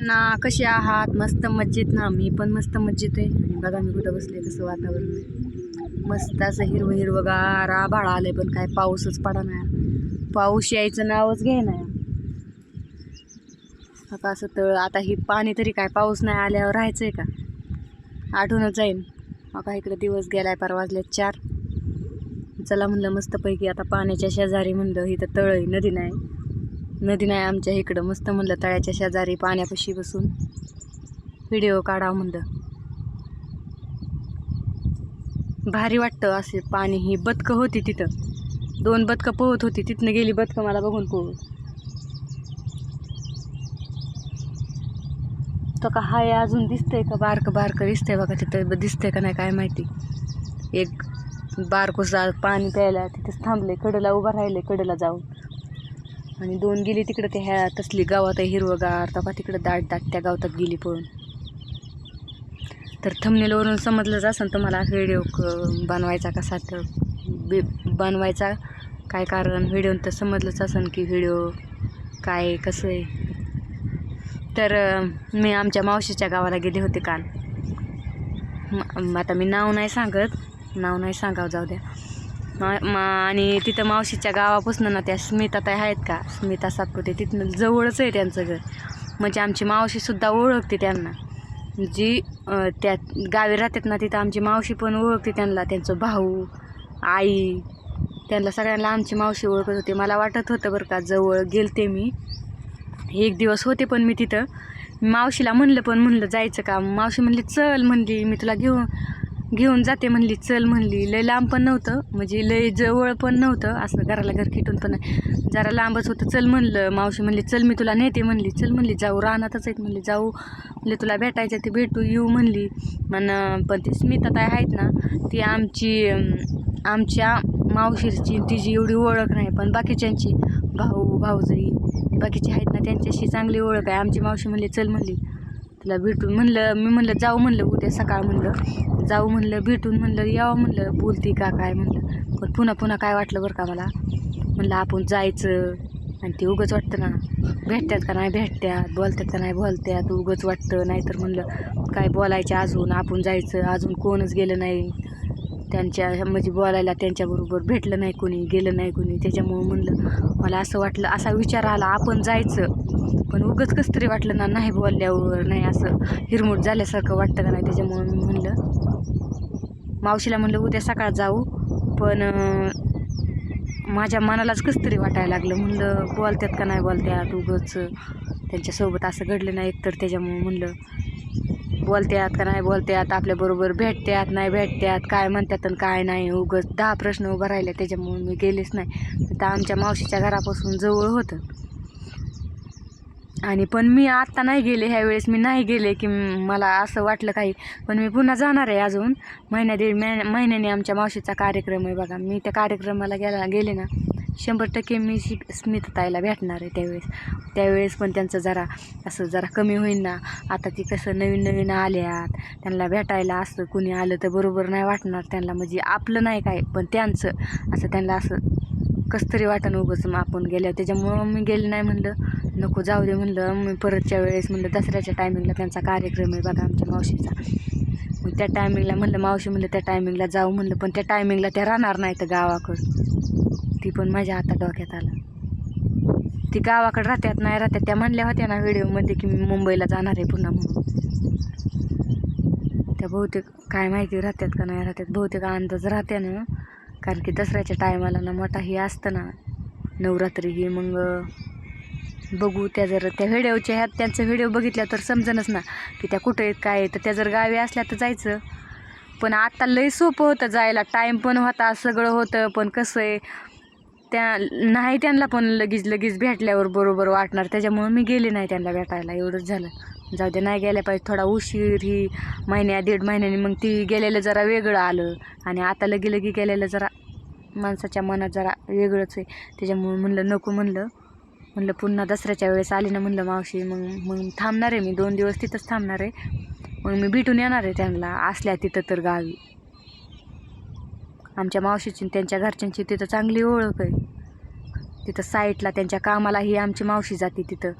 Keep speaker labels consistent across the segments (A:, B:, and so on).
A: ना कसे आहात? मस्त मज्जेत ना? मी पण मस्त मज्जेत आहे. आणि बघा मी कुठं बसले कसं वातावरण. मस्त असं हिरवं हिरवं गार आभाळ आलंय पण काय पाऊसच पडा नाही पाऊस यायचं नावच घे ना आता असं तळ आता ही पाणी तरी काय पाऊस नाही आल्यावर राहायचंय का? आठवणच जाईन आता इकडे दिवस गेलाय पर वाजले चार. चला म्हणलं मस्तपैकी आता पाण्याच्या शेजारी म्हणलं इथं तळ आहे नदी नाही. नदी नाही आमच्या इकडं. मस्त म्हणलं तळ्याच्या शेजारी पाण्यापाशी बसून. व्हिडिओ काढावं म्हणलं. भारी वाटतं असे पाणी. ही बदकं होती तिथं. दोन बदकं पोहत होती. तिथनं गेली बदकं मला बघून पोहत तो का हाय अजून दिसतंय का? बारकं बारकं दिसतंय बघा तिथं. दिसतंय का नाही काय माहिती. एक बारकोसा पाणी प्यायला तिथेच थांबले कडेला उभं राहिले कडेला जाऊन. आणि दोन गेली तिकडं ते ह्या तसली गावात आहे हिरवगार तपा तिकडं दाट दाट त्या गावात गेली पळून. तर थमनेलवरून समजलंच असं तुम्हाला व्हिडिओ क बनवायचा कसा तर. बे बनवायचा काय कारण? व्हिडिओ तर समजलंच असन की व्हिडिओ काय कसं आहे. तर मी आमच्या मावशीच्या गावाला गेले होते काल. आता मी नाव नाही सांगत. नाव नाही सांगावं जाऊ द्या. मा- आणि तिथं मावशीच्या गावापासून ना त्या स्मिताताई आहेत का? स्मिता सातपुते तिथनं जवळच आहे त्यांचं घर. म्हणजे आमची मावशीसुद्धा ओळखते त्यांना. जी त्या गावी राहतात ना तिथं आमची मावशी पण ओळखते त्यांना. त्यांचं भाऊ आई त्यांना सगळ्यांना आमची मावशी ओळखत होती. मला वाटत होतं बरं का जवळ गेलते मी. एक दिवस होते पण मी तिथं. मावशीला म्हणलं पण म्हणलं जायचं का मावशी म्हणली चल म्हणली मी तुला घेऊन घेऊन जाते म्हणली चल म्हणली. लय लांब पण नव्हतं म्हणजे लय जवळ पण नव्हतं. असं घराला घर खेटून पण जरा लांबच होतं. चल म्हणलं मावशी म्हणली चल मी तुला नेते म्हणली. चल म्हणली जाऊ रानातच आहेत म्हणली. जाऊ म्हणले तुला भेटायचं ते भेटू येऊ म्हणली. मन पण ती स्मिता ताई आहेत ना ती आमची आमच्या मावशीची तिची एवढी ओळख नाही. पण बाकीच्यांची भाऊ भाऊजाई बाकीचे आहेत ना त्यांच्याशी चांगली ओळख आहे. आमची मावशी म्हणली चल म्हणली. तुला भेटून म्हणलं मी म्हणलं जाऊ म्हणलं उद्या सकाळ म्हणलं. जाऊ म्हणलं भेटून म्हणलं यावं म्हणलं बोलती का काय म्हणलं. पण पुन्हा पुन्हा काय वाटलं बरं का मला? म्हणलं आपण जायचं. आणि ते उगंच वाटतं ना भेटतात का नाही भेटत्यात बोलतात का नाही बोलत्यात उगंच वाटतं. नाहीतर म्हणलं काय बोलायचं अजून? आपण जायचं. अजून कोणच गेलं नाही. त्यांच्या म्हणजे बोलायला त्यांच्याबरोबर भेटलं नाही कोणी गेलं नाही कोणी. त्याच्यामुळं म्हणलं मला असं वाटलं असा विचार आला आपण जायचं. पण उगंच कसं तरी वाटलं ना नाही बोलल्यावर नाही असं हिरमूट झाल्यासारखं वाटतं का नाही? त्याच्यामुळं मी म्हणलं मावशीला म्हणलं उद्या सकाळ जाऊ. पण माझ्या मनालाच कसं तरी वाटायला लागलं. म्हणलं बोलतात का नाही बोलत्यात उगंच. त्यांच्यासोबत असं घडलं नाही एकतर. त्याच्यामुळं म्हणलं बोलत्यात का नाही बोलत्यात आपल्याबरोबर भेटत्यात नाही भेटत्यात काय म्हणतात आणि काय नाही. उगच दहा प्रश्न उभा राहिले त्याच्यामुळे मी गेलेच नाही. तर आमच्या मावशीच्या घरापासून जवळ होतं. आणि पण मी आत्ता नाही गेले ह्या वेळेस मी नाही गेले की मला असं वाटलं काही. पण मी पुन्हा जाणार आहे अजून. महिन्या दीड महिन्या महिन्याने आमच्या मावशीचा कार्यक्रम आहे बघा. मी त्या कार्यक्रमाला गेला गेले ना. शंभर टक्के मी शि स्मितताईला भेटणार आहे त्यावेळेस. त्यावेळेस पण त्यांचं जरा असं जरा कमी होईल ना. आता ती कसं नवीन नवीन आल्यात. त्यांना भेटायला असं कुणी आलं तर बरोबर नाही वाटणार त्यांना. म्हणजे आपलं नाही काय पण त्यांचं. असं त्यांना असं कसं तरी वाटणं उगंच मग आपण गेल्यावर त्याच्यामुळं मी गेले नाही म्हणलं. नको जाऊ दे म्हणलं. मी परतच्या वेळेस म्हणलं दसऱ्याच्या टायमिंगला त्यांचा कार्यक्रम आहे बघा आमच्या मावशीचा. मग त्या टायमिंगला म्हणलं मावशी म्हणलं त्या टायमिंगला जाऊ म्हणलं. पण त्या टायमिंगला त्या राहणार नाही तर गावाकडं. ती पण माझ्या आता डोक्यात आलं. ती गावाकडे राहत्यात नाही राहत्यात त्या म्हणल्या होत्या ना व्हिडिओमध्ये की मी मुंबईला जाणार आहे पुन्हा म्हणून. त्या बहुतेक काय माहिती राहत्यात का नाही राहत्यात बहुतेक अंदाज राहते ना. कारण की दसऱ्याच्या टायमाला ना मोठा हे असतं ना नवरात्री ही मग बघू त्या जर त्या व्हिडिओच्या ह्यात त्यांचं व्हिडिओ बघितल्या तर समजणच ना की त्या कुठं आहेत काय आहे तर त्या जर गावी असल्या तर जायचं. पण आता लय सोपं होतं जायला टाईम पण होता सगळं होतं पण कसं आहे त्या नाही त्यांना पण लगेच लगेच भेटल्यावर बरोबर वाटणार. त्याच्यामुळं मी गेले नाही त्यांना भेटायला. एवढंच झालं. जाऊ दे नाही गेल्या पाहिजे. थोडा उशीर ही महिन्या दीड महिन्याने मग ती गेलेलं जरा वेगळं आलं. आणि आता लगी लगी गेलेलं जरा माणसाच्या मनात जरा वेगळंच आहे. त्याच्यामुळं म्हणलं नको म्हणलं. म्हणलं पुन्हा दसऱ्याच्या वेळेस आली ना म्हणलं मावशी मग मग थांबणार आहे मी. दोन दिवस तिथंच थांबणार आहे. मग मी भेटून येणार आहे त्यांना. असल्या तिथं तर गावी. आमच्या मावशीची त्यांच्या घरच्यांची तिथं चांगली ओळख आहे. तिथं साईटला त्यांच्या कामालाही आमची मावशी जाते तिथं.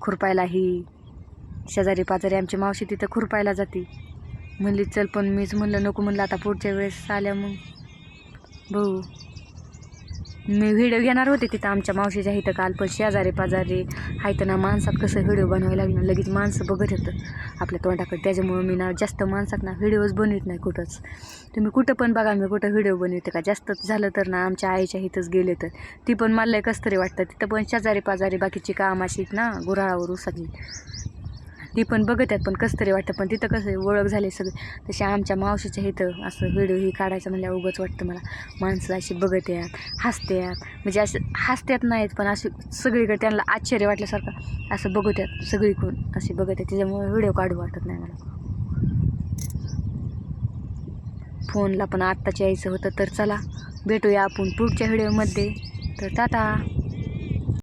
A: खुरपायलाही. शेजारी पाजारी आमची मावशी तिथं खुरपायला जाते. म्हणली चल पण मीच म्हणलं नको म्हणलं आता पुढच्या वेळेस आल्या मग. भाऊ मी व्हिडिओ घेणार होते तिथं आमच्या मावशीच्या इथं काल पण शेजारी पाजारी आहेत ना माणसात कसं व्हिडिओ बनवायला लागलं लगेच माणसं बघत होतं आपल्या तोंडाकडे. त्याच्यामुळं मी ना जास्त माणसात ना व्हिडिओज बनवित नाही कुठंच. तुम्ही कुठं पण बघा मी कुठं व्हिडिओ बनवते का? जास्त झालं तर ना आमच्या आईच्या इथंच गेले तर. ती पण मला कसं तरी वाटतं. तिथं पण शेजारी पाजारी बाकीची काम अशी ना गुराळावर उसाची ती पण बघत आहेत पण कसं तरी वाटतं. पण तिथं कसं आहे, ओळख झाली सगळे. तसे आमच्या मावशीच्या इथं असं व्हिडिओ ही काढायचं म्हणल्यावर उगंच वाटतं मला. माणसं अशी बघत यात हसत्यात म्हणजे असं हसतात नाहीत पण अशी सगळीकडे त्यांना आश्चर्य वाटल्यासारखं असं बघत आहेत सगळीकडून. अशी बघत आहेत त्याच्यामुळे व्हिडिओ काढू वाटत नाही मला. फोनला पण आत्ताच यायचं होतं तर चला भेटूया आपण पुढच्या व्हिडिओमध्ये. तर टाटा!